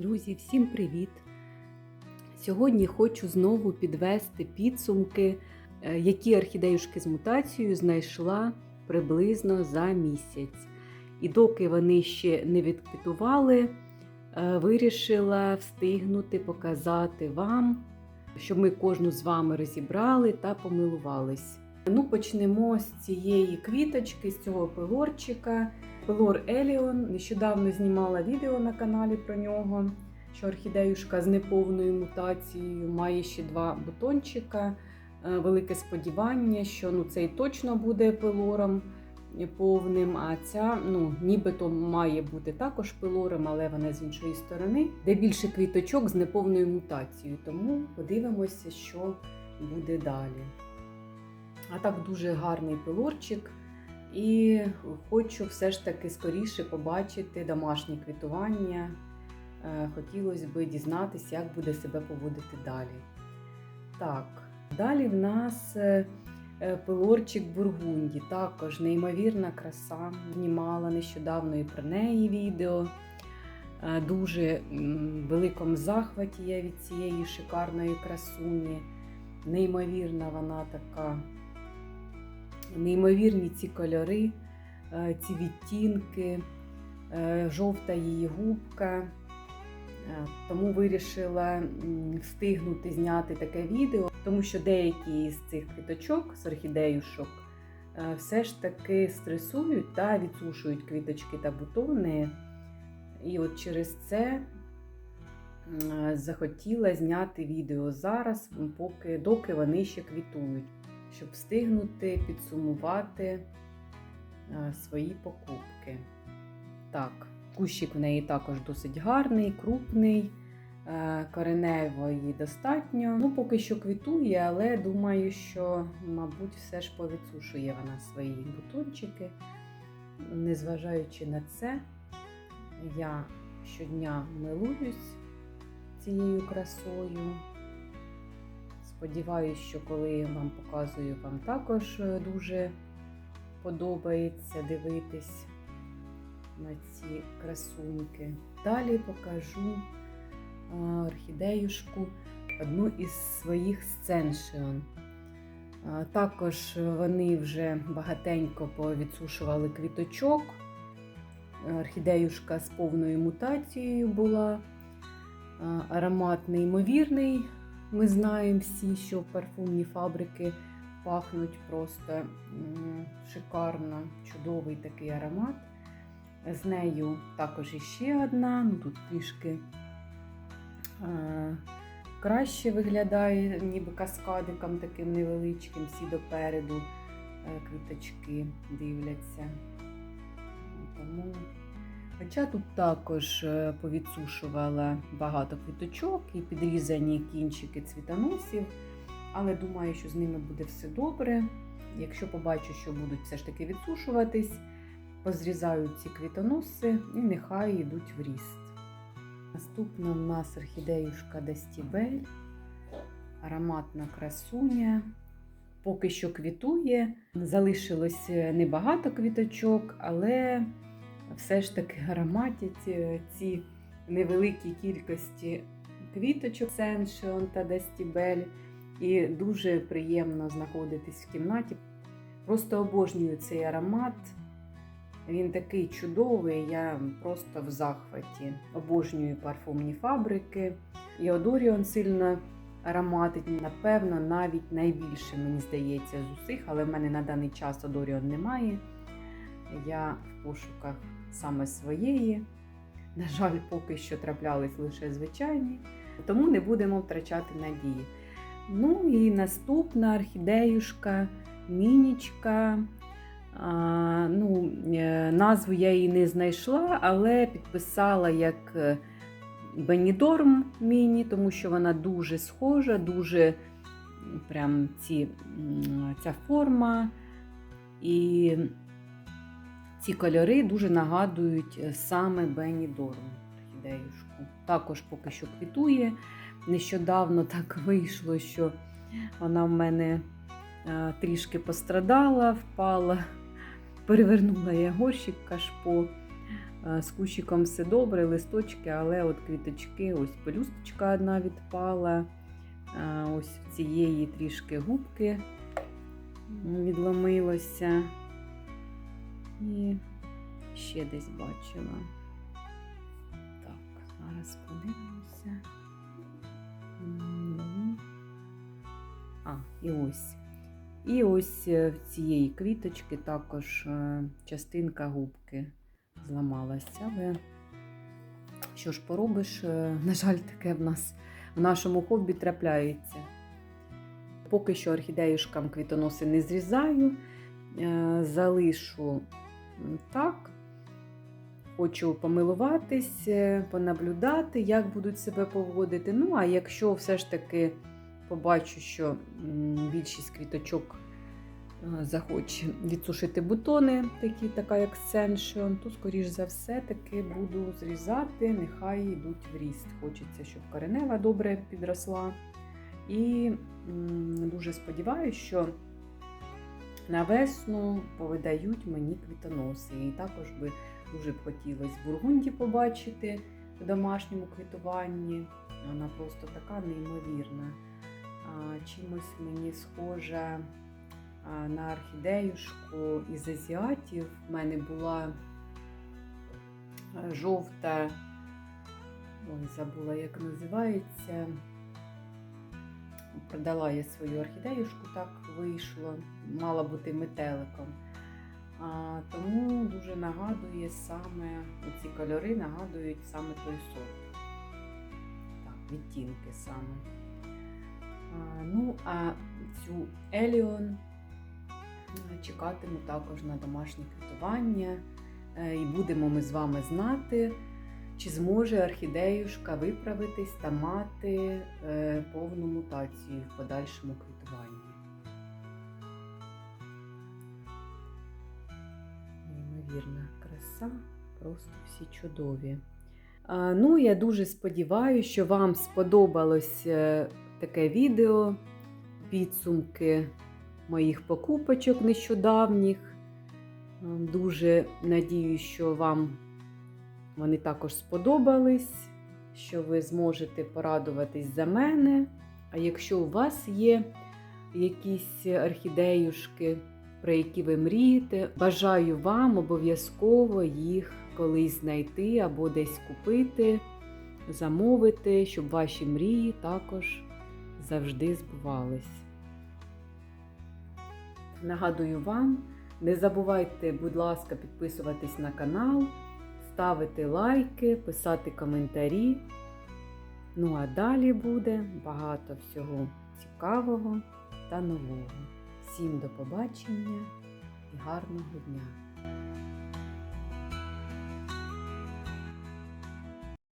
Друзі, всім привіт! Сьогодні хочу знову підвести підсумки, е, які орхідеюшки з мутацією знайшла приблизно за місяць. І доки вони ще не відквітували, е, вирішила встигнути показати вам, щоб ми кожну з вами розібрали та помилувались. Ну, почнемо з цієї квіточки, з цього пилорчика. Пилор Еліон. Нещодавно знімала відео на каналі про нього, що орхідеюшка з неповною мутацією має ще два бутончика. Е, Велике сподівання, що ну, цей точно буде пилором повним, а ця ну, нібито має бути також пилором, але вона з іншої сторони, де більше квіточок з неповною мутацією. Тому подивимося, що буде далі. А так дуже гарний пилорчик. І хочу все ж таки скоріше побачити домашнє квітування. Е, Хотілося б дізнатися, як буде себе поводити далі. Так, далі в нас е, е, пилорчик Бургунді. Також неймовірна краса. Знімала нещодавно і про неї відео. Дуже великому захваті я від цієї шикарної красуні. Неймовірна вона така неймовірні ці кольори, е, ці відтінки, е, жовта її губка. Е, Тому вирішила встигнути зняти таке відео, тому що деякі з цих квіточок, з орхідеюшок, все ж таки стресують та відсушують квіточки та бутони. І от через це захотіла зняти відео зараз, поки доки вони ще квітують щоб встигнути підсумувати е, свої покупки. Так, кущик в неї також досить гарний, крупний, е, кореневої достатньо. Ну, поки що квітує, але думаю, що, мабуть, все ж повідсушує вона свої бутончики. Незважаючи на це, я щодня милуюсь цією красою. Сподіваюсь, що коли я вам показую, вам також е, дуже подобається дивитись на ці красуньки. Далі покажу е, орхідеюшку, одну із своїх сценшіон. Е, Також вони вже багатенько повідсушували квіточок. Орхідеюшка з повною мутацією була. Аромат неймовірний. Ми знаємо всі, що парфумні фабрики пахнуть просто шикарно, чудовий такий аромат. З нею також іще одна, ну тут трішки краще виглядає, ніби каскадиком таким невеличким, всі допереду е, квіточки дивляться. Тому Хоча тут також е, повідсушувала багато квіточок і підрізані кінчики цвітоносів, але думаю, що з ними буде все добре. Якщо побачу, що будуть все ж таки відсушуватись, позрізаю ці квітоноси і нехай йдуть в ріст. Наступна в нас орхідеюшка Дестібель, ароматна красуня. Поки що квітує, залишилось небагато квіточок, але все ж таки ароматять е, ці невеликі кількості квіточок Сеншион та Дестібель. І дуже приємно знаходитись в кімнаті. Просто обожнюю цей аромат. Він такий чудовий, я просто в захваті. Обожнюю парфумні фабрики. І Одоріон сильно ароматить, напевно, навіть найбільше, мені здається, з усіх, але в мене на даний час Одоріон немає. Я в пошуках саме своєї. На жаль, поки що траплялись лише звичайні, тому не будемо втрачати надії. Ну і наступна орхідеюшка, мінічка. А, ну, е, Назву я її не знайшла, але підписала як е, Бенідорм Міні, тому що вона дуже схожа, дуже прям ці, ця форма. І ці кольори дуже нагадують е, саме Бенні Дорм орхідеюшку. Також поки що квітує. Нещодавно так вийшло, що вона в мене е, трішки пострадала, впала, перевернула я горщик кашпо. Е, З кущиком все добре, листочки, але от квіточки, ось пелюсточка одна відпала. Ось цієї трішки губки відломилося. І ще десь бачила. Так, зараз подивимося. А, і ось. І ось е, в цієї квіточки також е, частинка губки зламалася. Але що ж поробиш, е, на жаль, таке в нас в нашому хобі трапляється. Поки що орхідеюшкам квітоноси не зрізаю, залишу так. Хочу помилуватись, е, понаблюдати, як будуть себе поводити. Ну, а якщо все ж таки побачу, що більшість квіточок е, захоче відсушити бутони, такі, така як Sensation, то, скоріш за все, таки буду зрізати, нехай йдуть в ріст. Хочеться, щоб коренева добре підросла. І м, дуже сподіваюся, що на весну повидають мені квітоноси. І також би дуже б хотілося бургунді побачити в домашньому квітуванні. Вона просто така неймовірна. Чимось мені схожа на орхідеюшку із азіатів. У мене була жовта, ой, забула, як називається. Продала я свою орхідеюшку, так вийшло, мала бути метеликом. А, тому дуже нагадує саме ці кольори нагадують саме той сорт. Так, відтінки саме. А, ну, а цю Еліон чекатиму також на домашнє квітування. Е, І будемо ми з вами знати, чи зможе орхідеюшка виправитись та мати е, повну мутацію в подальшому квітуванні. Неймовірна краса, просто всі чудові. Ну, я дуже сподіваюся, що вам сподобалось е, таке відео, підсумки моїх покупочок нещодавніх. Е, Дуже надіюсь, що вам вони також сподобались, що ви зможете порадуватись за мене. А якщо у вас є якісь орхідеюшки, про які ви мрієте, бажаю вам обов'язково їх колись знайти або десь купити, замовити, щоб ваші мрії також завжди збувались. Нагадую вам, не забувайте, будь ласка, підписуватись на канал, ставити лайки, писати коментарі. Ну а далі буде багато всього цікавого та нового. Всім до побачення і гарного дня!